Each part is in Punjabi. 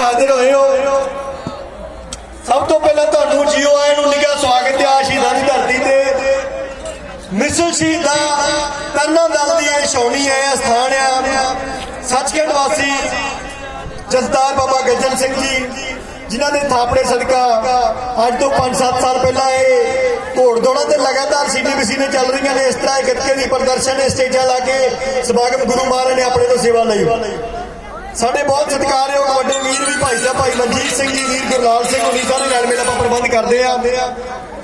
ਹਾਜ਼ਰ ਹੋਏ ਹੋ। ਸਭ ਤੋਂ ਪਹਿਲਾਂ ਤੁਹਾਨੂੰ ਜੀਓ ਆਏ ਨੂੰ ਨਿੱਘਾ ਸਵਾਗਤ ਹੈ ਸ਼ਹੀਦਾਂ ਦੀ ਧਰਤੀ ਤੇ। ਮਿਸਲ ਸ਼ਹੀਦਾਂ ਤਰਨਾ ਦਲ ਦੀ ਇਹ ਛਾਉਣੀ ਹੈ ਸਥਾਨ ਆ ਸੱਚਖੰਡ ਵਾਸੀ ਜਸਦਾਰ ਬਾਬਾ ਗੱਜਣ ਸਿੰਘ ਜੀ, ਜਿਨ੍ਹਾਂ ਦੇ ਥਾਪੜੇ ਸਦਕਾ ਅੱਜ ਤੋਂ 5-7 ਸਾਲ ਪਹਿਲਾਂ ਇਹ ਘੋੜ ਦੌੜਾਂ ਤੇ ਲਗਾਤਾਰ ਸੀਟੀਬੀਸੀ ਨੇ ਚੱਲ ਰਹੀਆਂ ਨੇ, ਇਸ ਤਰ੍ਹਾਂ ਇਹ ਗੱਤਕੇ ਦੀ ਪ੍ਰਦਰਸ਼ਨ ਸਟੇਜਾਂ ਲਾ ਕੇ ਸਮਾਗਮ ਗੁਰੂ ਮਹਾਰਾਜ ਨੇ ਆਪਣੇ ਤੋਂ ਸੇਵਾ ਲਈ। ਸਾਡੇ ਬਹੁਤ ਸਤਿਕਾਰਯੋਗ ਵੱਡੇ ਵੀਰ ਵੀ ਭਾਈ ਸਾਹਿਬ, ਭਾਈ ਮਨਜੀਤ ਸਿੰਘ ਜੀ, ਵੀਰ ਗੁਰਲਾਲ ਸਿੰਘ ਹੁਣੀ ਸਾਰੇ ਰਲ ਮਿਲ ਆਪਾਂ ਪ੍ਰਬੰਧ ਕਰਦੇ ਆ।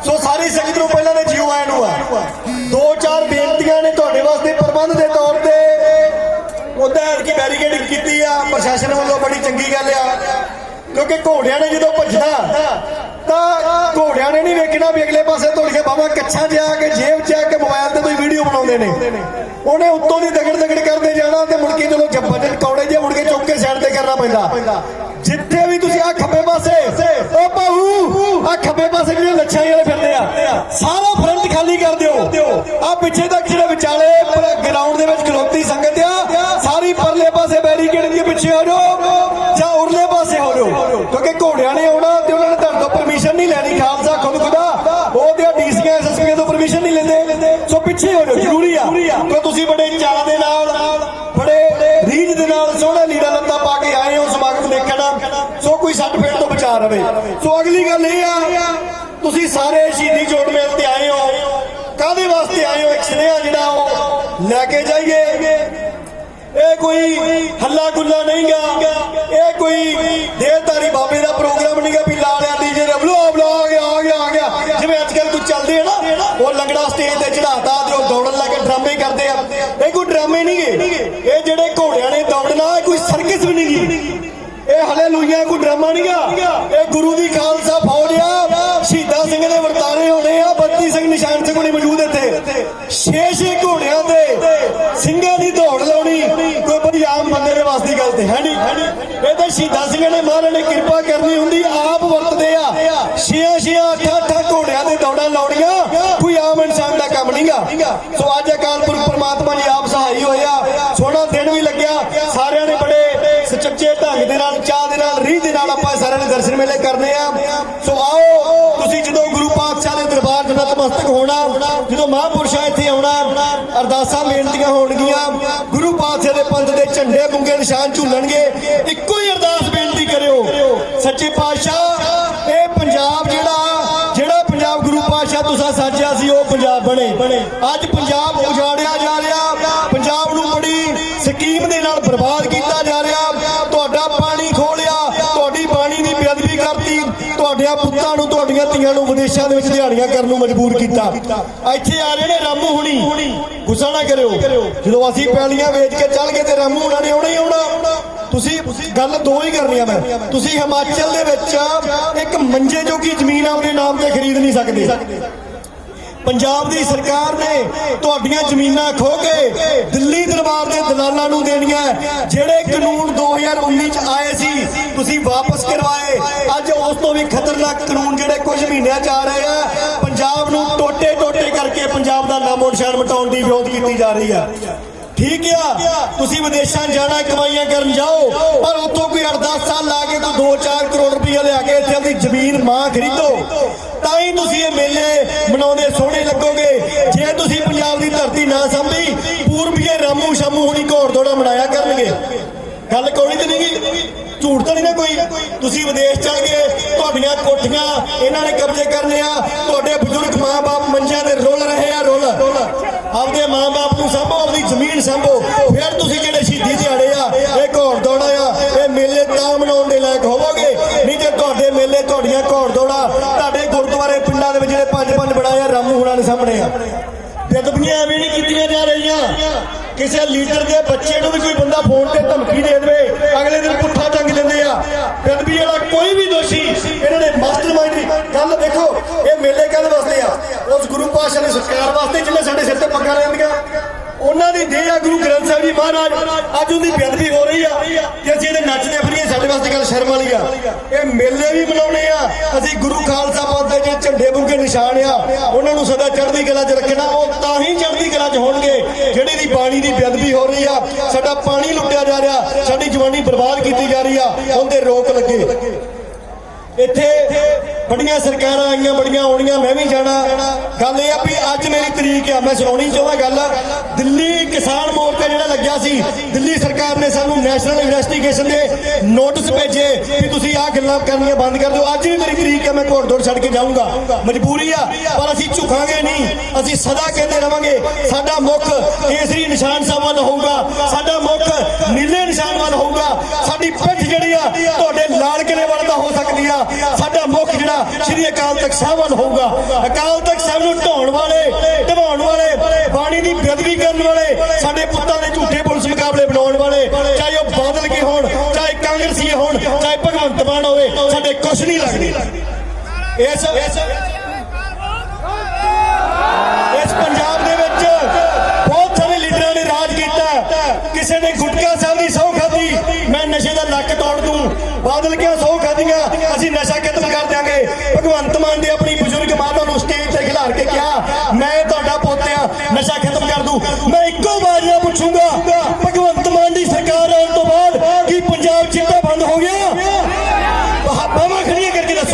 ਸੋ ਸਾਰੀ ਸੰਗਤ ਨੂੰ ਪਹਿਲਾਂ ਨੇ ਜੀਓ ਆਇਆਂ ਨੂੰ ਆ। ਦੋ ਚਾਰ ਬੇਨਤੀਆਂ ਨੇ ਤੁਹਾਡੇ ਵਾਸਤੇ ਪ੍ਰਬੰਧ ਦੇ ਤੌਰ ਤੇ। ਉਹਦਾ ਕੀ ਬੈਰੀਕੇਡਿੰਗ ਕੀਤੀ ਆ, ਪ੍ਰਸ਼ਾਸਨ ਵੱਲੋਂ ਬੜੀ ਚੰਗੀ ਗੱਲ ਆ। ਕਿਉਂਕਿ ਘੋੜਿਆਂ ਨੇ ਜਦੋਂ ਭੱਜਣਾ, ਤਾਂ ਘੋੜਿਆਂ ਨੇ ਨਹੀਂ ਵੇਖਣਾ ਵੀ ਅਗਲੇ ਪਾਸੇ ਤੁਰ ਕੇ ਬਾਬਾ ਕੱਛਾ ਜਿਹਾ ਕਿ ਜੇਬ ਚ ਆ ਕੇ ਮੋਬਾਈਲ ਤੇ ਕੋਈ ਵੀਡੀਓ ਬਣਾਉਂਦੇ ਨੇ। ਉਹਨੇ ਉੱਤੋਂ ਦੀ ਦਗੜ ਦਗੜ ਕਰਦੇ ਜਾਣਾ ਤੇ ਮੁੜ ਕੇ ਚਲੋ ਜੱਬਜਨ ਕੌੜੇ ਜੇ ਮੁੜ ਕੇ ਚੁੱਕ ਕੇ ਸਾਈਡ ਤੇ ਕਰਨਾ ਪੈਂਦਾ। ਵੀ ਤੁਸੀਂ ਆ ਖੱਬੇ ਪਾਸੇ। ਓ ਭਾਊ ਆ ਖੱਬੇ ਪਾਸੇ ਜਿਹੜੇ ਲੱਛਾਂ ਵਾਲੇ ਫਿਰਦੇ ਆ, ਸਾਰਾ ਫਰੰਟ ਖਾਲੀ ਕਰ ਦਿਓ। ਆ ਪਿੱਛੇ ਤੱਕ ਜਿਹੜੇ ਵਿਚਾਲੇ ਗਰਾਊਂਡ ਦੇ ਵਿੱਚ ਖਲੋਤੀ ਸੰਗਤ ਆ। ਸਾਰੀ ਪਰਲੇ ਪਾਸੇ ਬੈਰੀਕੇਡ ਦੇ ਪਿੱਛੇ ਹੋ ਜਾਓ, ਜਾਂ ਉਰਲੇ ਪਾਸੇ ਹੋ ਜਾਓ। ਕਿਉਂਕਿ ਘੋੜਿਆਂ ਨੇ ਆਉਣਾ ਤੇ ਉਹਨਾਂ ਨੇ ਤੁਹਾਡੇ ਤੋਂ ਪਰਮਿਸ਼ਨ ਨਹੀਂ ਲੈਣੀ, ਖਾਲਸਾ ਖੁਦ ਖੁਦਾ। ਉਹ ਤੇ ਡੀਸੀਆਂ ਐਸਐਸਪੀ ਤੋਂ ਪਰਮਿਸ਼ਨ ਨਹੀਂ ਲੈਂਦੇ। ਸੋ ਪਿੱਛੇ ਹੋ ਜਾਓ, ਜ਼ਰੂਰੀ ਆ। ਕਿ ਤੁਸੀਂ ਬੜੇ ਚਾਅ ਦੇ ਨਾਲ ਦੇਖਣ ਸੋ ਸੱਟ ਫੇਟ ਤੋਂ ਬਚਾ ਰਵੇ। ਸੋ ਅਗਲੀ ਗੱਲ ਇਹ ਆ, ਤੁਸੀਂ ਸਾਰੇ ਸ਼ਹੀਦੀ ਜੋੜ ਮੇਲ ਤੇ ਆਏ ਹੋ। ਕਾਦੇ ਵਾਸਤੇ ਆਏ ਹੋ? ਇੱਕ ਸੁਨੇਹਾ ਜਿਹੜਾ ਉਹ ਲੈ ਕੇ ਜਾਈਏ। ਇਹ ਕੋਈ ਹੱਲਾ ਗੁੱਲਾ ਨਹੀਂਗਾ ਇਹ ਕੋਈ ਦੇਹਧਾਰੀ ਬਾਬੇ ਦਾ ਪ੍ਰੋਗਰਾਮ ਨਹੀਂਗਾ ਵੀ ਲਾਲਿਆ ਡੀਜੇ ਨੇ ਬਲੋ ਆ ਗਿਆ ਆ ਗਿਆ ਆ ਗਿਆ। ਜਿਵੇਂ ਅੱਜ ਕੱਲ ਕੁਝ ਚੱਲਦੇ ਆ ਨਾ, ਉਹ ਲੰਗੜਾ ਸਟੇਜ ਤੇ ਚੜਾਤਾ ਤੇ ਉਹ ਦੌੜਨ ਲੱਗੇ ਡਰਾਮੇ ਕਰਦੇ ਆ। ਇਹ ਕੋਈ ਡਰਾਮੇ ਨਹੀਂਗੇ ਇਹ ਜਿਹੜੇ ਘੋੜਿਆਂ ਨੇ ਦੌੜਨਾ, ਇਹ ਕੋਈ ਸਰਕਸ ਵੀ ਨਹੀਂਗੀ ਇਹ ਹਲੇ ਕੋਈ ਡਰਾਮਾ ਨਹੀਂਗਾ ਇਹ ਗੁਰੂ ਦੀ ਖਾਲਸਾ ਫੌਜ ਆ। ਸ਼ਹੀਦਾਂ ਸਿੰਘ ਦੇ ਵਰਤਾਰੇ ਹੋਣੇ ਆ। ਬੱਤੀ ਸਿੰਘ, ਨਿਸ਼ਾਨ ਸਿੰਘ ਹੋਣੀ ਮੌਜੂਦ ਇੱਥੇ। ਛੇ ਛੇ ਘੋੜਿਆਂ ਤੇ ਸਿੰਘਾਂ ਦੀ ਦੌੜ ਲਾਉਣੀ ਕੋਈ ਬੜੀ ਆਮ ਬੰਦੇ ਦੇ ਵਾਸ ਦੀ ਗੱਲ ਤੇ ਹੈ ਨਹੀਂ ਇਹ ਤਾਂ ਸ਼ਹੀਦਾਂ ਸਿੰਘਾਂ ਨੇ ਮਹਾਰਾਜ ਨੇ ਕਿਰਪਾ ਕਰਨੀ ਹੁੰਦੀ, ਆਪ ਵਰਤਦੇ ਆ। ਛੇ ਛੇ ਅੱਠ ਅੱਠ ਘੋੜਿਆਂ ਤੇ ਦੌੜਾਂ ਲਾਉਣੀਆਂ, ਕੋਈ ਆਮ ਇਨਸਾਨ ਦਾ ਕੰਮ ਨਹੀਂਗਾ ਸੋ ਅੱਜ ਅਕਾਲ ਪੁਰਖ ਪਰਮਾਤਮਾ ਜੀ ਚਾਹ ਦੇ ਨਾਲ ਆਪਾਂ ਸਾਰਿਆਂ ਨੇ ਦਰਸ਼ਨ ਮੇਲੇ ਕਰਨੇ ਆ। ਸੋ ਆਓ, ਤੁਸੀਂ ਜਦੋਂ ਗੁਰੂ ਪਾਤਸ਼ਾਹ ਦੇ ਦਰਬਾਰ 'ਚ ਨਤਮਸਤਕ ਹੋਣਾ, ਜਦੋਂ ਮਹਾਂਪੁਰਸ਼ਾਂ ਇੱਥੇ ਆਉਣਾ, ਅਰਦਾਸਾਂ ਬੇਨਤੀਆਂ ਹੋਣਗੀਆਂ, ਗੁਰੂ ਪਾਤਸ਼ਾਹ ਦੇ ਪੰਥ ਦੇ ਝੰਡੇ ਬੁੰਗੇ ਨਿਸ਼ਾਨ ਝੂਲਣਗੇ, ਇੱਕੋ ਹੀ ਅਰਦਾਸ ਬੇਨਤੀ ਕਰਿਓ। ਸੱਚੇ ਪਾਤਸ਼ਾਹ, ਇਹ ਪੰਜਾਬ ਜਿਹੜਾ ਜਿਹੜਾ ਪੰਜਾਬ ਗੁਰੂ ਪਾਤਸ਼ਾਹ ਤੁਸਾਂ ਸਾਜਿਆ ਸੀ, ਉਹ ਪੰਜਾਬ ਬਣੇ। ਅੱਜ ਪੰਜਾਬ ਉਜਾੜਿਆ ਜਾ ਰਿਹਾ, ਪੰਜਾਬ ਨੂੰ ਬੜੀ ਸਕੀਮ ਦੇ ਨਾਲ ਬਰਬਾਦ ਕੀਤਾ ਪੁੱਤਾਂ ਧੀਆਂ ਨੂੰ ਵਿਦੇਸ਼ਾਂ ਦੇ ਵਿੱਚ ਦਿਹਾੜੀਆਂ ਕਰਨ ਨੂੰ ਮਜਬੂਰ ਕੀਤਾ। ਇੱਥੇ ਆ ਰਹੇ ਨੇ ਰਾਮੂ ਹੁਣੀ। ਗੁੱਸਾ ਨਾ ਕਰਿਓ। ਜਦੋਂ ਅਸੀਂ ਪੈਲੀਆਂ ਵੇਚ ਕੇ ਚੱਲ ਗਏ ਤੇ ਰਾਮੂ ਹੁਣਾਂ ਨੇ ਆਉਣਾ ਹੀ ਆਉਣਾ। ਤੁਸੀਂ ਗੱਲ ਦੋ ਹੀ ਕਰਨੀ ਆ ਮੈਂ। ਤੁਸੀਂ ਹਿਮਾਚਲ ਦੇ ਵਿੱਚ ਇੱਕ ਮੰਜੇ ਜੋਗੀ ਜ਼ਮੀਨ ਆਪਣੇ ਨਾਮ ਤੇ ਖਰੀਦ ਨਹੀਂ ਸਕਦੇ। ਪੰਜਾਬ ਦੀ ਸਰਕਾਰ ਨੇ ਤੁਹਾਡੀਆਂ ਜ਼ਮੀਨਾਂ ਖੋ ਕੇ ਦਿੱਲੀ ਦਰਬਾਰ ਦੇ ਦਲਾਲਾਂ ਨੂੰ ਦੇਣੀਆਂ ਜਿਹੜੇ ਕਾਨੂੰਨ 2019 ਚ ਆਏ ਸੀ, ਤੁਸੀਂ ਵਾਪਸ ਕਰਵਾਏ। ਅੱਜ ਉਸ ਤੋਂ ਵੀ ਖਤਰਨਾਕ ਕਾਨੂੰਨ ਜਿਹੜੇ ਕੁਝ ਮਹੀਨਿਆਂ ਚ ਆ ਰਹੇ ਆ, ਪੰਜਾਬ ਨੂੰ ਟੋਟੇ ਟੋਟੇ ਕਰਕੇ ਪੰਜਾਬ ਦਾ ਨਾਮੋ ਨਿਸ਼ਾਨ ਮਿਟਾਉਣ ਦੀ ਵਿਰੋਧ ਕੀਤੀ ਜਾ ਰਹੀ ਆ। ਠੀਕ ਆ, ਤੁਸੀਂ ਵਿਦੇਸ਼ਾਂ ਜਾਣਾ, ਕਮਾਈਆਂ ਕਰਨ ਜਾਓ, ਪਰ ਉੱਥੋਂ ਕੋਈ 8-10 ਸਾਲ ਲਾ ਕੇ ਕੋਈ 2-4 ਕੇ ਜ਼ਮੀਨ ਮਾਂ ਖਰੀਦੋ। ਤਾਂ ਹੀ ਤੁਸੀਂ ਇਹ ਮੇਲੇ ਮਨਾਉਂਦੇ ਸੋਹਣੇ ਲੱਗੋਗੇ। ਜੇ ਤੁਸੀਂ ਪੰਜਾਬ ਦੀ ਧਰਤੀ ਨਾ ਸੰਭੀ, ਪੂਰਬੀਏ ਰਾਮੂ ਸ਼ਾਮੂ ਹੁਣੀ ਘੋੜ ਦੌੜਾ ਮਨਾਇਆ ਕਰਨਗੇ। ਗੱਲ ਕੋਈ ਤੇ ਨਹੀਂ ਝੂਠ ਤਾਂ ਨਹੀਂ ਨਾ ਕੋਈ। ਤੁਸੀਂ ਵਿਦੇਸ਼ ਚਲ ਗਏ, ਤੁਹਾਡੀਆਂ ਕੋਠੀਆਂ ਇਹਨਾਂ ਨੇ ਕਬਜ਼ੇ ਕਰਨੇ ਆ। ਤੁਹਾਡੇ ਬਜ਼ੁਰਗ ਮਾਂ-ਬਾਪ ਮੰਜਿਆਂ ਤੇ ਰੁੱਲ ਰਹੇ ਆ, ਰੁੱਲ। ਆਪਦੇ ਮਾਂ-ਬਾਪ ਨੂੰ ਸੰਭੋ ਆਪਣੀ ਜ਼ਮੀਨ ਸੰਭੋ। ਫਿਰ ਤੁਸੀਂ ਜਿਹੜੇ ਸ਼ਹੀਦੀ ਦਿਹਾੜੇ ਤੁਹਾਡੀਆਂ ਘੋੜ ਦੌੜਾ, ਤੁਹਾਡੇ ਗੁਰਦੁਆਰੇ ਪਿੰਡਾਂ ਦੇ ਵਿੱਚ ਜਿਹੜੇ ਪੰਜ ਪੰਜ ਬਣਾਏ ਰਾਮੂ ਹੁਣਾਂ ਦੇ ਸਾਹਮਣੇ ਆ। ਬੇਦਬੀਆਂ ਐਵੇਂ ਨਹੀਂ ਕੀਤੀਆਂ ਜਾ ਰਹੀਆਂ। ਕਿਸੇ ਲੀਡਰ ਦੇ ਬੱਚੇ ਨੂੰ ਵੀ ਕੋਈ ਬੰਦਾ ਫੋਨ ਤੇ ਧਮਕੀ ਦੇ ਦੇਵੇ, ਅਗਲੇ ਦਿਨ ਪੁੱਠਾ ਟੰਗ ਲੈਂਦੇ ਆ। ਬੇਦਬੀ ਵਾਲਾ ਕੋਈ ਵੀ ਦੋਸ਼ੀ ਇਹਨਾਂ ਨੇ ਮਾਸਟਰਮਾਈਂਡ ਗੱਲ ਦੇਖੋ, ਇਹ ਮੇਲੇ ਕਾਹਦੇ ਵਾਸਤੇ ਆ। ਉਸ ਗੁਰੂ ਪਾਤਸ਼ਾਹ ਦੇ ਸਤਿਕਾਰ ਵਾਸਤੇ ਜਿਹਨੇ ਸਾਡੇ ਸਿਰ ਤੇ ਪੱਗਾਂ ਲੈਂਦੀਆਂ ਉਹਨਾਂ ਦੀ ਦੇਹ ਆ ਗੁਰੂ ਗ੍ਰੰਥ ਸਾਹਿਬ ਜੀ ਮਹਾਰਾਜ। ਅੱਜ ਉਹਦੀ ਬੇਅਦਬੀ ਹੋ ਰਹੀ ਆ ਕਿ ਅਸੀਂ ਇਹਦੇ ਨੱਚਦੇ ਫਿਰੀਏ, ਸਾਡੇ ਵਾਸਤੇ ਗੱਲ ਸ਼ਰਮ ਵਾਲੀ ਆ। ਇਹ ਮੇਲੇ ਵੀ ਮਨਾਉਣੇ ਆ। ਅਸੀਂ ਗੁਰੂ ਖਾਲਸਾ ਪੰਥ ਦੇ ਜਿਹੜੇ ਝੰਡੇ ਬੁੰਗੇ ਨਿਸ਼ਾਨ ਆ, ਉਹਨਾਂ ਨੂੰ ਸਦਾ ਚੜ੍ਹਦੀ ਕਲਾ 'ਚ ਰੱਖਣਾ, ਉਹ ਤਾਂ ਹੀ ਚੜ੍ਹਦੀ ਕਲਾ 'ਚ ਹੋਣਗੇ। ਜਿਹੜੀ ਦੀ ਬਾਣੀ ਦੀ ਬੇਅਦਬੀ ਹੋ ਰਹੀ ਆ, ਸਾਡਾ ਪਾਣੀ ਲੁੱਟਿਆ ਜਾ ਰਿਹਾ, ਸਾਡੀ ਜਵਾਨੀ ਬਰਬਾਦ ਕੀਤੀ ਜਾ ਰਹੀ ਆ, ਉਹਦੇ ਰੋਕ ਲੱਗੇ। ਇੱਥੇ ਬੜੀਆਂ ਸਰਕਾਰਾਂ ਆਈਆਂ, ਬੜੀਆਂ ਆਉਣੀਆਂ, ਮੈਂ ਵੀ ਜਾਣਾ। ਗੱਲ ਇਹ ਆ ਵੀ ਅੱਜ ਮੇਰੀ ਤਰੀਕ ਆ, ਮੈਂ ਸੁਣਾਉਣੀ ਚਾਹੁੰਦਾ ਗੱਲ। ਦਿੱਲੀ ਕਿਸਾਨ ਮੋਰਚਾ ਜਿਹੜਾ ਲੱਗਿਆ ਸੀ, ਦਿੱਲੀ ਸਰਕਾਰ ਨੇ ਸਾਨੂੰ ਨੈਸ਼ਨਲ ਇਨਵੈਸਟੀਗੇਸ਼ਨ ਦੇ ਨੋਟਿਸ ਭੇਜੇ ਕਿ ਤੁਸੀਂ ਆਹ ਗੱਲਾਂ ਕਰਨੀਆਂ ਬੰਦ ਕਰ ਦਿਓ। ਅੱਜ ਵੀ ਮੇਰੀ ਤਰੀਕ ਆ, ਮੈਂ ਘੋੜ ਦੌੜ ਛੱਡ ਕੇ ਜਾਊਂਗਾ। ਮਜਬੂਰੀ ਆ, ਪਰ ਅਸੀਂ ਝੁਕਾਂਗੇ ਨਹੀਂ। ਅਸੀਂ ਸਦਾ ਕਹਿੰਦੇ ਰਵਾਂਗੇ, ਸਾਡਾ ਮੁੱਖ ਕੇਸਰੀ ਨਿਸ਼ਾਨ ਸਾਹਿਬ ਵੱਲ ਹੋਊਗਾ, ਸਾਡਾ ਮੁੱਖ ਨੀਲੇ ਨਿਸ਼ਾਨ ਵੱਲ ਹੋਊਗਾ। ਸਾਡੀ ਪਿੱਠ ਜਿਹੜੀ ਆ, ਤੁਹਾਡੇ ਲਾਲ ਕੇ ਵੱਲ ਹੋ ਸਕਦੀ ਆ। ਸਾਡਾ ਮੁੱਖ ਜਿਹੜਾ ਸ਼੍ਰੀ ਅਕਾਲ ਤਖਤ ਸਾਹਿਬ ਵੱਲ ਹੋਊਗਾ। ਅਕਾਲ ਤਖਤ ਸਾਹਿਬ ਨੂੰ ਢਾਉਣ ਵਾਲੇ, ਢਵਾਉਣ ਵਾਲੇ, ਬਾਣੀ ਦੀ ਬੇਅਦਬੀ ਕਰਨ ਵਾਲੇ, ਸਾਡੇ ਪੁੱਤਾਂ ਦੇ ਝੂਠੇ ਪੁਲਿਸ ਮੁਕਾਬਲੇ ਬਣਾਉਣ ਵਾਲੇ, ਚਾਹੇ ਉਹ ਬਾਦਲ ਕੇ ਹੋਣ, ਚਾਹੇ ਕਾਂਗਰਸੀ ਹੋਣ, ਚਾਹੇ ਭਗਵੰਤ ਮਾਨ ਹੋਵੇ, ਸਾਡੇ ਕੁਛ ਨਹੀਂ ਲੱਗਦੀ। ਇਸ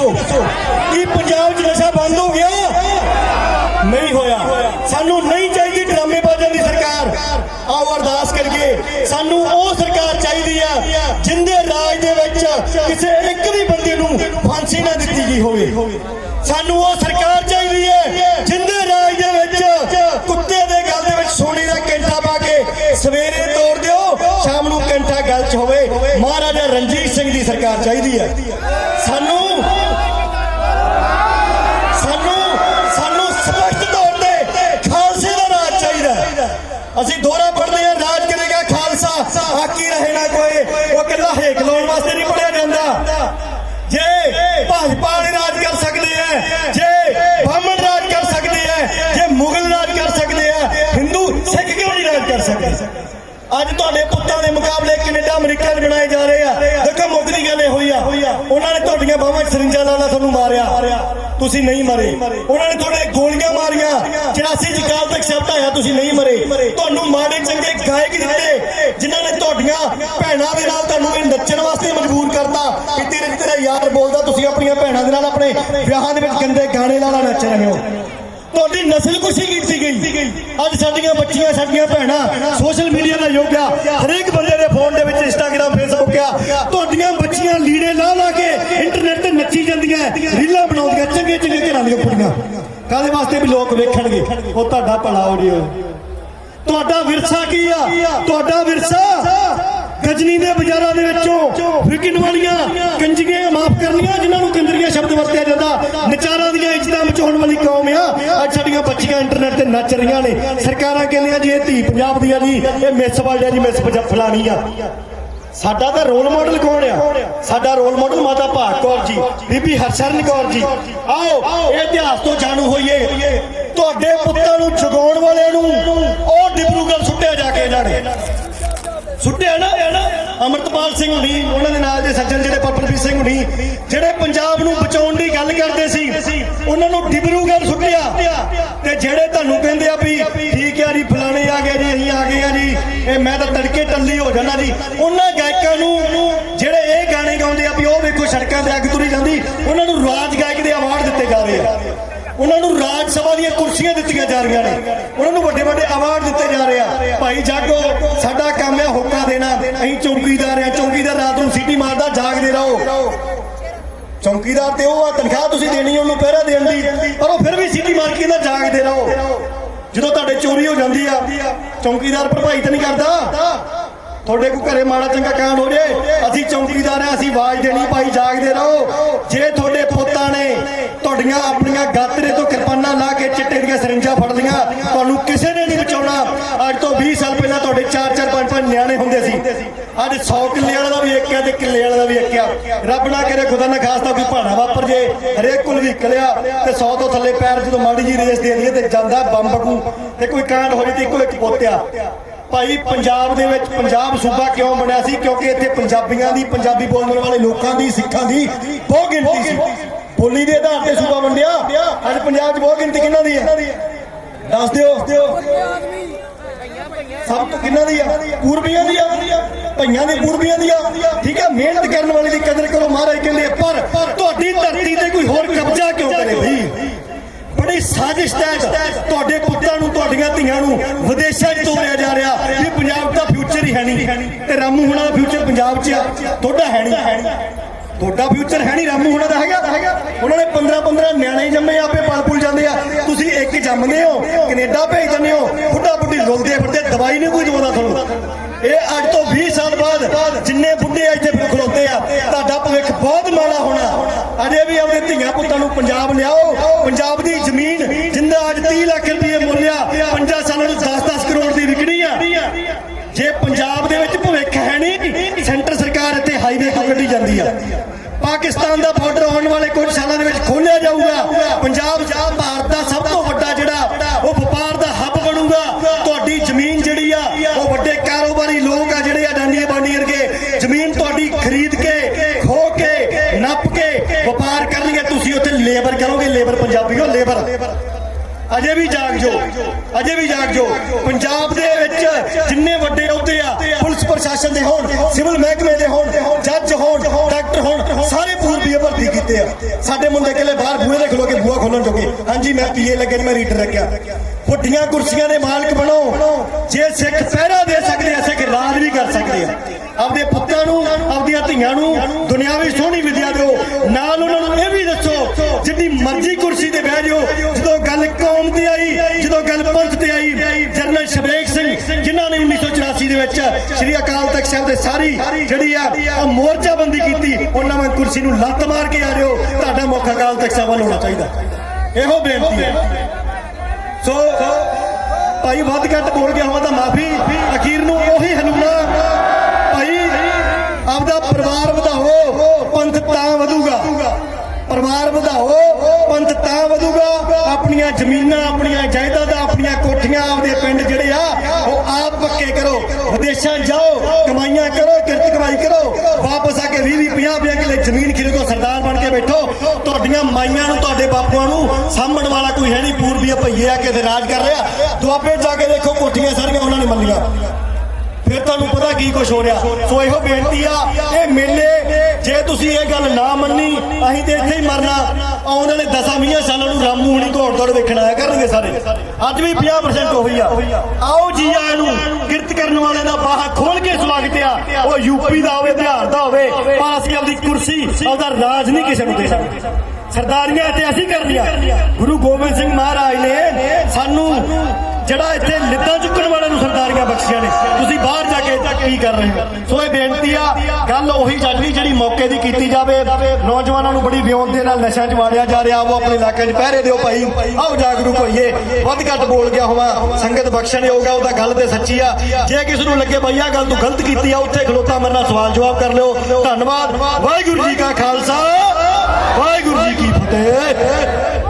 ਦੱਸੋ। ਕੀ ਪੰਜਾਬ 'ਚ ਨਸ਼ਾ ਬੰਦ ਹੋ ਗਿਆ? ਨਹੀਂ ਹੋਇਆ। ਸਾਨੂੰ ਨਹੀਂ ਚਾਹੀਦੀ ਡਰਾਮੇਬਾਜ਼ਾਂ ਦੀ ਸਰਕਾਰ। ਆਓ ਅਰਦਾਸ ਕਰੀਏ। ਸਾਨੂੰ ਉਹ ਸਰਕਾਰ ਚਾਹੀਦੀ ਆ ਜਿੰਦੇ ਰਾਜ ਦੇ ਵਿੱਚ ਕਿਸੇ ਇੱਕ ਵੀ ਬੰਦੇ ਨੂੰ ਫਾਂਸੀ ਨਾ ਦਿੱਤੀ ਗਈ ਹੋਵੇ। ਸਾਨੂੰ ਉਹ ਸਰਕਾਰ ਚਾਹੀਦੀ ਹੈ ਜਿੰਦੇ ਰਾਜ ਦੇ ਵਿੱਚ ਕੁੱਤੇ ਦੇ ਗਲ ਦੇ ਵਿੱਚ ਸੋਨੇ ਦਾ ਕੈਂਠਾ ਪਾ ਕੇ ਸਵੇਰੇ ਤੋੜ ਦਿਓ, ਸ਼ਾਮ ਨੂੰ ਕੈਂਠਾ ਗਲ 'ਚ ਹੋਵੇ। ਮਹਾਰਾਜਾ ਰਣਜੀਤ ਸਿੰਘ ਦੀ ਸਰਕਾਰ ਚਾਹੀਦੀ ਹੈ। ਅੱਜ ਤੁਹਾਡੇ ਪੁੱਤਾਂ ਦੇ ਮੁਕਾਬਲੇ ਕੈਨੇਡਾ ਅਮਰੀਕਾ 'ਚ ਬਣਾਏ ਜਾ ਰਹੇ ਆ? ਦੇਖੋ ਮੁੱਕਦੀ ਗੱਲ ਇਹ ਹੋਈ ਆ। ਉਹਨਾਂ ਨੇ ਤੁਹਾਡੀਆਂ ਬਾਹਾਂ 'ਚ ਸਰਿੰਜਾਂ ਲਾ ਲਾ ਤੁਹਾਨੂੰ ਮਾਰਿਆ। ਤੁਸੀਂ ਨਹੀਂ ਮਰੇ। ਉਹਨਾਂ ਨੇ ਤੁਹਾਡੇ ਗੋਲੀਆਂ ਮਾਰੀਆਂ। 84 ਚ ਤੱਕ ਸ਼ਬਦ ਆਇਆ, ਤੁਸੀਂ ਨਹੀਂ ਮਰੇ। ਤੁਹਾਨੂੰ ਮਾੜੇ ਚੰਗੇ ਗਾਇਕ ਦਿੱਤੇ, ਜਿਨ੍ਹਾਂ ਨੇ ਤੁਹਾਡੀਆਂ ਭੈਣਾਂ ਦੇ ਨਾਲ ਤੁਹਾਨੂੰ ਇਹ ਨੱਚਣ ਵਾਸਤੇ ਮਜਬੂਰ ਕਰਤਾ। ਕਿ ਤੇਰੇ ਤੇਰਾ ਯਾਰ ਬੋਲਦਾ, ਤੁਸੀਂ ਆਪਣੀਆਂ ਭੈਣਾਂ ਦੇ ਨਾਲ ਆਪਣੇ ਵਿਆਹਾਂ ਦੇ ਵਿੱਚ ਗੰਦੇ ਗਾਣੇ ਲਾ ਨੱਚ ਰਹੇ ਹੋ। ਤੁਹਾਡੀ ਨਸਲ ਕੁਸ਼ੀ ਕੀਤੀ ਗਈ। ਅੱਜ ਸਾਡੀਆਂ ਬੱਚੀਆਂ, ਸਾਡੀਆਂ ਭੈਣਾਂ ਸੋਸ਼ਲ ਮੀਡੀਆ ਦਾ ਯੁੱਗ ਆ। ਹਰੇਕ ਬੰਦੇ ਦੇ ਫੋਨ ਦੇ ਵਿੱਚ ਇੰਸਟਾਗ੍ਰam ਫੇਸਬੁੱਕ ਆ। ਤੁਹਾਡੀਆਂ ਬੱਚੀਆਂ ਲੀੜੇ ਲਾ ਲਾ ਕੇ ਇੰਟਰਨੈਟ ਤੇ ਨੱਚੀ ਜਾਂਦੀਆਂ। ਰੀਲਾਂ ਬਣਾਉਂਦੀਆਂ ਚੰਗੇ ਚੰਗੇ ਘਰਾਂ ਦੀਆਂ ਕੁੜੀਆਂ। ਕਾਹਦੇ ਵਾਸਤੇ ਵੀ ਲੋਕ ਵੇਖਣਗੇ? ਉਹ ਤੁਹਾਡਾ ਭਲਾ ਹੋ ਜਿਓ ਤੁਹਾਡਾ ਵਿਰਸਾ ਕੀ ਆ? ਤੁਹਾਡਾ ਵਿਰਸਾ ਗਜਨੀ ਦੇ ਬਾਜ਼ਾਰਾਂ ਦੇ ਵਿੱਚੋਂ ਵਿਕਣ ਵਾਲੀਆਂ ਕੰਜੀਆਂ ਮਾਫ ਕਰਨੀਆਂ, ਜਿਨ੍ਹਾਂ ਨੂੰ ਕੰਜਰੀਆਂ ਸ਼ਬਦ ਵਰਤਿਆ ਜਾਂਦਾ। ਨਚਾਰਾਂ ਦੀਆਂ ਇੱਜ਼ਤਾਂ ਬਚਾਉਣ ਵਾਲੀ ਕੌਮ ਆ। ਅੱਜ ਸਾਡੀਆਂ ਬੱਚੀਆਂ ਇੰਟਰਨੈਟ ਤੇ ਨੱਚ ਰਹੀਆਂ ਨੇ। ਸਰਕਾਰਾਂ ਕਹਿੰਦੀਆਂ ਜੀ, ਇਹ ਧੀ ਪੰਜਾਬ ਦੀ ਆ ਜੀ, ਇਹ ਮਿਸ ਵਰਲਡ ਆ ਜੀ ਮਿਸ ਪੰਜਾਬ ਫਲਾਣੀ ਆ। ਸਾਡਾ ਤਾਂ ਰੋਲ ਮਾਡਲ ਕੌਣ ਆ? ਸਾਡਾ ਰੋਲ ਮਾਡਲ ਮਾਤਾ ਭਾਗ ਕੌਰ ਜੀ, ਬੀਬੀ ਹਰਸ਼ਰਨ ਕੌਰ ਜੀ। ਆਓ, ਇਹ ਇਤਿਹਾਸ ਤੋਂ ਜਾਣੂ ਹੋਈਏ। ਤੁਹਾਡੇ ਪੁੱਤਾਂ ਨੂੰ ਜਗਾਉਣ ਵਾਲਿਆਂ ਨੂੰ ਉਹ ਡਿਬਰੂਗੜ੍ਹ ਸੁੱਟਿਆ ਜਾ ਕੇ ਇਹਨਾਂ ਨੇ। ਸੁੱਟਿਆ ਨਾ ਅਮਰਤਪਾਲ ਸਿੰਘ ਹੁਣੀ, ਉਹਨਾਂ ਦੇ ਨਾਲ ਦੇ ਸੱਜਣ ਜਿਹੜੇ ਪਰਪਲਪ੍ਰੀਤ ਸਿੰਘ ਹੁਣੀ, ਜਿਹੜੇ ਪੰਜਾਬ ਨੂੰ ਬਚਾਉਣ ਦੀ ਗੱਲ ਕਰਦੇ ਸੀ, ਉਹਨਾਂ ਨੂੰ ਡਿਬਰੂਗੜ੍ਹ ਸੁੱਟਿਆ। ਤੇ ਜਿਹੜੇ ਤੁਹਾਨੂੰ ਕਹਿੰਦੇ ਆ ਵੀ ਠੀਕ ਆ ਜੀ, ਫਲਾਣੇ ਆ ਗਏ ਜੀ, ਅਸੀਂ ਆ ਗਏ ਆ ਜੀ, ਇਹ ਮੈਂ ਤਾਂ ਤੜਕੇ ਟੱਲੀ ਹੋ ਜਾਣਾ ਜੀ। ਉਹਨਾਂ ਗਾਇਕਾਂ ਨੂੰ, ਜਿਹੜੇ ਇਹ ਗਾਣੇ ਗਾਉਂਦੇ ਆ ਵੀ ਉਹ ਵੇਖੋ ਸੜਕਾਂ ਤੇ ਅੱਗ ਤੁਰੀ ਜਾਂਦੀ, ਉਹਨਾਂ ਨੂੰ ਰਾਜ ਗਾਇਕ ਦੇ ਅਵਾਰਡ ਦਿੱਤੇ ਜਾ ਰਹੇ ਆ ਉਹਨਾਂ ਨੂੰ ਰਾਜ ਸਭਾ ਦੀਆਂ ਕੁਰਸੀਆਂ ਦਿੱਤੀਆਂ ਜਾ ਰਹੀਆਂ ਨੇ। ਉਹਨਾਂ ਨੂੰ ਵੱਡੇ ਵੱਡੇ ਅਵਾਰਡ ਦਿੱਤੇ ਜਾ ਰਹੇ ਆ। ਭਾਈ ਜਾਗੋ, ਸਾਡਾ ਕੰਮ ਹੈ ਹੋਕਾ ਦੇਣਾ। ਅਸੀਂ ਚੌਕੀਦਾਰ ਆ। ਚੌਕੀਦਾਰ ਰਾਤ ਨੂੰ ਸੀਟੀ ਮਾਰਦਾ, ਜਾਗਦੇ ਰਹੋ। ਚੌਕੀਦਾਰ ਤੇ ਉਹ ਆ, ਤਨਖਾਹ ਤੁਸੀਂ ਦੇਣੀ, ਉਹਨੂੰ ਪਹਿਰਾ ਦੇਣ ਦੀ। ਪਰ ਉਹ ਫਿਰ ਵੀ ਸੀਟੀ ਮਾਰ ਕੇ ਨਾ ਜਾਗਦੇ ਰਹੋ। ਜਦੋਂ ਤੁਹਾਡੇ ਚੋਰੀ ਹੋ ਜਾਂਦੀ ਆ, ਚੌਕੀਦਾਰ ਭਰਪਾਈ ਤਾਂ ਨਹੀਂ ਕਰਦਾ। ਤੁਹਾਡੇ ਕੋ ਘਰੇ ਮਾੜਾ ਚੰਗਾ ਕਾਂਡ ਹੋ ਜੇ, ਅਸੀਂ ਚੌਕੀਦਾਰ ਆ, ਅਸੀਂ ਆਵਾਜ਼ ਦੇਣੀ, ਭਾਈ ਜਾਗਦੇ ਰਹੋ। ਜੇ ਤੁਹਾਡੇ ਤੁਹਾਡੀਆਂ ਆਪਣੀਆਂ ਗਾਤਰੇ ਤੋਂ ਕਿਰਪਾਨਾਂ ਲਾ ਕੇ ਚਿੱਟੇ ਦੀਆਂ ਸਰਿੰਜਾਂ ਫੜ ਲੀਆਂ ਤੁਹਾਨੂੰ ਕਿਸੇ ਨੇ ਨਹੀਂ ਬਚਾਉਣਾ। ਅੱਜ ਤੋਂ 20 ਸਾਲ ਪਹਿਲਾਂ ਤੁਹਾਡੇ 4 4 5 5 ਨਿਆਣੇ ਹੁੰਦੇ ਸੀ। ਅੱਜ 100 ਕਿੱਲੇ ਵਾਲਾ ਦਾ ਵੀ ਇੱਕ ਆ ਤੇ ਕਿੱਲੇ ਵਾਲਾ ਦਾ ਵੀ ਇੱਕ ਆ। ਰੱਬ ਨਾ ਕਰੇ ਖੁਦਾ ਨਾ ਖਾਸਤਾ ਕੋਈ ਭਾਣਾ ਵਾਪਰ ਜੇ। ਹਰੇਕ ਕੁਲ ਵੀ ਕਲਿਆ ਤੇ 100 ਤੋਂ ਥੱਲੇ ਪੈਰ ਜਦੋਂ ਮਾੜੀ ਜੀ ਰੇਸ ਦੇ ਦਈਏ ਤੇ ਜਾਂਦਾ ਬੰਬ ਬਗੂ ਤੇ ਕੋਈ ਕਾਂਡ ਹੋ ਜੇ ਤੇ ਇੱਕੋ ਇੱਕ ਪੋਤਿਆ। ਭਾਈ, ਪੰਜਾਬ ਦੇ ਵਿੱਚ ਪੰਜਾਬ ਸੂਬਾ ਕਿਉਂ ਬਣਿਆ ਸੀ? ਕਿਉਂਕਿ ਇੱਥੇ ਪੰਜਾਬੀਆਂ ਦੀ, ਪੰਜਾਬੀ ਬੋਲਣ ਵਾਲੇ ਲੋਕਾਂ ਦੀ, ਸਿੱਖਾਂ ਦੀ ਬਹੁਤ ਗਿਣਤੀ ਸੀ। ਬੋਲੀ ਦੇ ਆਧਾਰ ਤੇ ਸੂਬਾ ਵੰਡਿਆ। ਅੱਜ ਪੰਜਾਬ 'ਚ ਬਹੁਤ ਗਿਣਤੀ ਕਿੰਨਾਂ ਦੀ ਹੈ? ਦੱਸ ਦਿਓ। ਸਭ ਤੋਂ ਕਿੰਨਾ ਦੀ ਆ? ਪੂਰਬੀਆਂ ਦੀ ਆ? ਭਈਆਂ ਦੇ, ਪੂਰਬੀਆਂ ਦੀ ਆ? ਠੀਕ ਹੈ, ਮਿਹਨਤ ਕਰਨ ਵਾਲੇ ਦੀ ਕਦਰ ਕਰੋ ਮਹਾਰਾਜ ਕਹਿੰਦੇ ਪਰ ਤੁਹਾਡੀ ਧਰਤੀ ਤੇ ਕੋਈ ਹੋਰ ਕਬਜ਼ਾ ਕਿਉਂ ਕਰੇ ਭਈ ਬੜੀ ਸਾਜ਼ਿਸ਼ ਤਹਿਤ ਤੁਹਾਡੇ ਪੁੱਤਾਂ ਨੂੰ, ਤੁਹਾਡੀਆਂ ਧੀਆਂ ਨੂੰ ਵਿਦੇਸ਼ਾਂ 'ਚ ਤੋਰਿਆ ਜਾ ਰਿਹਾ ਵੀ ਪੰਜਾਬ ਦਾ ਫਿਊਚਰ ਹੀ ਹੈ ਨਹੀਂ। ਤੇ ਰਾਮੂ ਹੁਣਾਂ ਦਾ ਫਿਊਚਰ ਪੰਜਾਬ 'ਚ ਆ, ਤੁਹਾਡਾ ਹੈ ਨਹੀਂ। ਤੁਹਾਡਾ ਫਿਊਚਰ ਹੈ ਨਹੀਂ, ਰਾਮੂ ਹੁਣਾਂ ਦਾ ਹੈਗਾ ਉਹਨਾਂ ਨੇ 15 15 ਨਿਆਣੇ ਜੰਮੇ, ਆਪੇ ਪਲ ਪੁਲ ਜਾਂਦੇ ਆ। ਤੁਸੀਂ ਇੱਕ ਜੰਮਦੇ ਹੋ, ਕੈਨੇਡਾ ਭੇਜ ਦਿੰਦੇ ਹੋ ਬੁੱਢਾ ਬੁੱਢੀ ਰੁਲਦੇ ਫਿਰਦੇ, ਦਵਾਈ ਨਹੀਂ ਕੋਈ ਦਵਾਉਂਦਾ ਤੁਹਾਨੂੰ। ਇਹ ਅੱਜ ਤੋਂ 20 ਸਾਲ ਬਾਅਦ ਜਿੰਨੇ ਬੁੱਢੇ ਇੱਥੇ ਖਲੋਤੇ ਆ, ਤੁਹਾਡਾ ਭਵਿੱਖ ਬਹੁਤ ਮਾੜਾ ਹੋਣਾ। ਅਜੇ ਵੀ ਆਪਣੇ ਧੀਆਂ ਪੁੱਤਾਂ ਨੂੰ ਪੰਜਾਬ ਲਿਆਓ, ਪੰਜਾਬ ਦੀ ਜ਼ਮੀਨ ਜਿੰਦਾ ਅੱਜ 30 ਲੱਖ ਰੁਪਏ ਮੁੱਲ ਆ ਪੰਜਾਂ ਸਾਲਾਂ ਨੂੰ 10-10 ਕਰੋੜ ਦੀ ਵਿਕਣੀ ਆ ਜੇ ਪੰਜਾਬ ਦੇ ਵਿੱਚ ਭਵਿੱਖ ਹੈ ਨਹੀਂ ਸੈਂਟਰ ਸਰਕਾਰ ਇੱਥੇ ਹਾਈਵੇ ਕਿਉਂ ਕੱਢੀ ਜਾਂਦੀ ਆ ਪਾਕਿਸਤਾਨ ਦਾ ਬਾਰਡਰ ਆਉਣ ਵਾਲੇ ਕੁਝ ਸਾਲਾਂ ਦੇ ਵਿੱਚ ਖੋਲਿਆ ਜਾਊਗਾ। ਪੰਜਾਬ ਜਾਂ ਭਾਰਤ ਦਾ ਸਭ ਤੋਂ ਵੱਡਾ ਜਿਹੜਾ, ਉਹ ਵਪਾਰ ਦਾ ਹੱਬ ਬਣੂਗਾ। ਤੁਹਾਡੀ ਜ਼ਮੀਨ ਜਿਹੜੀ ਆ, ਉਹ ਵੱਡੇ ਕਾਰੋਬਾਰੀ ਲੋਕ ਆ ਜਿਹੜੇ ਅਡਾਨੀ ਬਾਨੀ ਵਰਗੇ, ਜ਼ਮੀਨ ਤੁਹਾਡੀ ਖਰੀਦ ਕੇ, ਖੋ ਕੇ, ਨੱਪ ਕੇ ਵਪਾਰ ਕਰਨਗੇ। ਤੁਸੀਂ ਉੱਥੇ ਲੇਬਰ ਕਰੋਗੇ ਲੇਬਰ ਪੰਜਾਬੀਓ ਲੇਬਰ ਅਜੇ ਵੀ ਜਾਗ ਜੋ, ਅਜੇ ਵੀ ਜਾਗ ਜੋ। ਪੰਜਾਬ ਦੇ ਵਿੱਚ ਜਿੰਨੇ ਵੱਡੇ ਅਹੁਦੇ ਆ, ਪੁਲਿਸ ਪ੍ਰਸ਼ਾਸਨ ਦੇ ਹੋਣ, ਸਿਵਲ ਮਹਿਕਮੇ ਦੇ ਹੋਣ, ਜੱਜ ਹੋਣ ਹੋਣ ਸਾਰੇ ਪੂਰੇ ਭਰਤੀ ਕੀਤੇ ਆ। ਸਾਡੇ ਮੁੰਡੇ ਕਿਲੇ ਬਾਹਰ ਬੂਹੇ ਦੇ ਖਲੋ ਕੇ ਬੂਹਾ ਖੋਲਣ ਜੋਗੇ। ਹਾਂਜੀ, ਮੈਂ ਪੀਏ ਲੱਗੇ ਨੇ, ਮੈਂ ਰੀਡਰ ਰੱਖਿਆ। ਵੱਡੀਆਂ ਕੁਰਸੀਆਂ ਦੇ ਮਾਲਕ ਬਣੋ। ਜੇ ਸਿੱਖ ਪਹਿਰਾ ਦੇ ਸਕਦੇ ਆ, ਸਿੱਖ ਰਾਜ ਵੀ ਕਰ ਸਕਦੇ ਆ। ਆਪਦੇ ਪੁੱਤਾਂ ਨੂੰ, ਆਪਦੀਆਂ ਧੀਆਂ ਨੂੰ ਦੁਨਿਆਵੀ ਸੋਹਣੀ ਵਿਦਿਆ ਦਿਓ। ਨਾਲ ਉਹਨਾਂ ਨੂੰ ਇਹ ਵੀ ਦੱਸੋ, ਜਿੰਨੀ ਮਰਜ਼ੀ ਕੁਰਸੀ ਤੇ ਬਹਿ ਜਾਓ। ਜਦੋਂ ਗੱਲ ਕੌਮ ਤੇ ਆਈ, ਜਦੋਂ ਗੱਲ ਪੰਥ ਤੇ ਆਈ ਜਨਰਲ ਸ਼ਬੇਕ ਸਿੰਘ, ਜਿਨ੍ਹਾਂ ਨੇ 1984 ਦੇ ਵਿੱਚ ਸ੍ਰੀ ਅਕਾਲ ਤਖਤ ਸਾਹਿਬ ਦੇ ਸਾਰੀ ਜਿਹੜੀ ਆ, ਉਹ ਮੋਰਚਾਬੰਦੀ ਕੀਤੀ, ਉਹਨਾਂ ਮੈਂ ਕੁਰਸੀ ਨੂੰ ਲੱਤ ਮਾਰ ਕੇ ਆ ਜਾਓ। ਤੁਹਾਡਾ ਮੁੱਖ ਅਕਾਲ ਤਖਤ ਸਾਹਿਬ ਵੱਲ ਹੋਣਾ ਚਾਹੀਦਾ। ਇਹੋ ਬੇਨਤੀ ਹੈ। ਸੋ, ਭਾਈ ਵੱਧ ਘੱਟ ਬੋਲ ਗਿਆ ਹੋਵਾਂ ਤਾਂ ਮਾਫੀ। ਅਖੀਰ ਨੂੰ ਉਹੀ ਹਨੂਣਾ ਭਾਈ, ਆਪਦਾ ਪਰਿਵਾਰ ਵਧਾਓ, ਪੰਥ ਤਾਂ ਵਧੂਗਾ। ਪਰਿਵਾਰ ਵਧਾਓ, ਪੰਥ ਤਾਂ ਵਧੂਗਾ। ਆਪਣੀਆਂ ਜ਼ਮੀਨਾਂ, ਆਪਣੀਆਂ ਜਾਇਦਾਦਾਂ, ਆਪਣੀਆਂ ਕੋਠੀਆਂ ਆਪਦੇ ਪਿੰਡ ਜਿਹੜੇ ਆ, ਉਹ ਆਪ ਪੱਕੇ ਕਰੋ। ਵਿਦੇਸ਼ਾਂ ਜਾਓ, ਕਮਾਈਆਂ ਕਰੋ, ਕਿਰਤ ਕਮਾਈ ਕਰੋ। ਵਾਪਸ ਆ ਕੇ 20 20 50 50 ਕਿੱਲੇ ਜ਼ਮੀਨ ਖਰੀਦ ਬੈਠੋ। ਤੁਹਾਡੀਆਂ ਮਾਈਆਂ ਨੂੰ, ਤੁਹਾਡੇ ਬਾਪੂਆਂ ਨੂੰ ਸਾਂਭਣ ਵਾਲਾ ਕੋਈ ਹੈ ਨਹੀਂ। ਪੂਰਬੀ ਭਈਏ ਆ ਕਿਤੇ ਰਾਜ ਕਰ ਰਿਹਾ। ਦੁਆਬੇ ਜਾ ਕੇ ਦੇਖੋ ਕੋਠੀਆਂ ਸਾਰੀਆਂ ਉਹਨਾਂ ਨੇ ਮੰਨੀਆਂ। ਫਿਰ ਤੁਹਾਨੂੰ ਪਤਾ ਕੀ ਕੁਝ ਹੋ ਰਿਹਾ? ਸੋ ਇਹੋ ਬੇਨਤੀ ਆ, ਇਹ ਮੇਲੇ, ਜੇ ਤੁਸੀਂ ਇਹ ਗੱਲ ਨਾ ਮੰਨੀ, ਅਸੀਂ ਤੇ ਇੱਥੇ ਹੀ ਮਰਨਾ। ਆਉਣ ਵਾਲੇ 10-20 ਸਾਲਾਂ ਨੂੰ ਰਾਮੂ ਹੁਣੀ ਘੋੜ ਦੌੜ ਵੇਖਣ ਆਇਆ ਕਰਨਗੇ ਸਾਰੇ। ਅੱਜ ਵੀ 50% ਉਹੀ ਆ। ਆਓ ਜੀ ਆਇਆਂ ਨੂੰ, ਕਿਰਤ ਕਰਨ ਵਾਲਿਆਂ ਦਾ ਬਾਹਾਂ ਖੋਲ ਕੇ ਸਵਾਗਤ ਆ। ਉਹ ਯੂਪੀ ਦਾ ਹੋਵੇ, ਬਿਹਾਰ ਦਾ ਹੋਵੇ ਪਰ ਅਸੀਂ ਆਪਦੀ ਕੁਰਸੀ, ਆਪਦਾ ਰਾਜ ਨਹੀਂ ਕਿਸੇ ਨੂੰ ਦੇ ਸਕਦੇ ਸਰਦਾਰੀਆਂ ਇੱਥੇ ਅਸੀਂ ਕਰਨੀਆਂ। ਗੁਰੂ ਗੋਬਿੰਦ ਸਿੰਘ ਮਹਾਰਾਜ ਨੇ ਸਾਨੂੰ ਜਿਹੜਾ ਇੱਥੇ ਲਿੱਤਾਂ ਚੁੱਕਣ ਵਾਲਿਆਂ ਨੂੰ ਸਰਦਾਰੀਆਂ ਬਖਸ਼ੀਆਂ ਨੇ, ਤੁਸੀਂ ਬਾਹਰ ਜਾ ਕੇ ਕੀ ਕਰ ਰਹੇ ਹੋ? ਸੋ ਇਹ ਬੇਨਤੀ ਆ ਗੱਲ ਉਹੀ ਚੱਲਣੀ ਜਿਹੜੀ ਮੌਕੇ ਦੀ ਕੀਤੀ ਜਾਵੇ, ਨੌਜਵਾਨਾਂ ਨੂੰ ਬੜੀ ਵਿਉਂਤ ਦੇ ਨਾਲ ਨਸ਼ਿਆਂ 'ਚ ਵਾੜਿਆ ਜਾ ਰਿਹਾ, ਉਹ ਆਪਣੇ ਇਲਾਕੇ 'ਚ ਪਹਿਰੇ ਦਿਓ ਭਾਈ। ਆਓ ਜਾਗਰੂਕ ਹੋਈਏ। ਵੱਧ ਘੱਟ ਬੋਲ ਗਿਆ ਹੋਵਾਂ, ਸੰਗਤ ਬਖਸ਼ਣ ਹੋਗਾ ਉਹਦਾ ਗੱਲ ਤੇ ਸੱਚੀ ਆ। ਜੇ ਕਿਸੇ ਨੂੰ ਲੱਗੇ ਬਈ ਆਹ ਗੱਲ ਤੂੰ ਗਲਤ ਕੀਤੀ ਆ, ਉੱਥੇ ਖਲੋਤਾ ਮੇਰੇ ਨਾਲ ਸਵਾਲ ਜਵਾਬ ਕਰ ਲਿਓ। ਧੰਨਵਾਦ। ਵਾਹਿਗੁਰੂ ਜੀ ਕਾ ਖਾਲਸਾ। ਵਾਹਿਗੁਰੂ ਜੀ ਕੀ ਫਤਿਹ।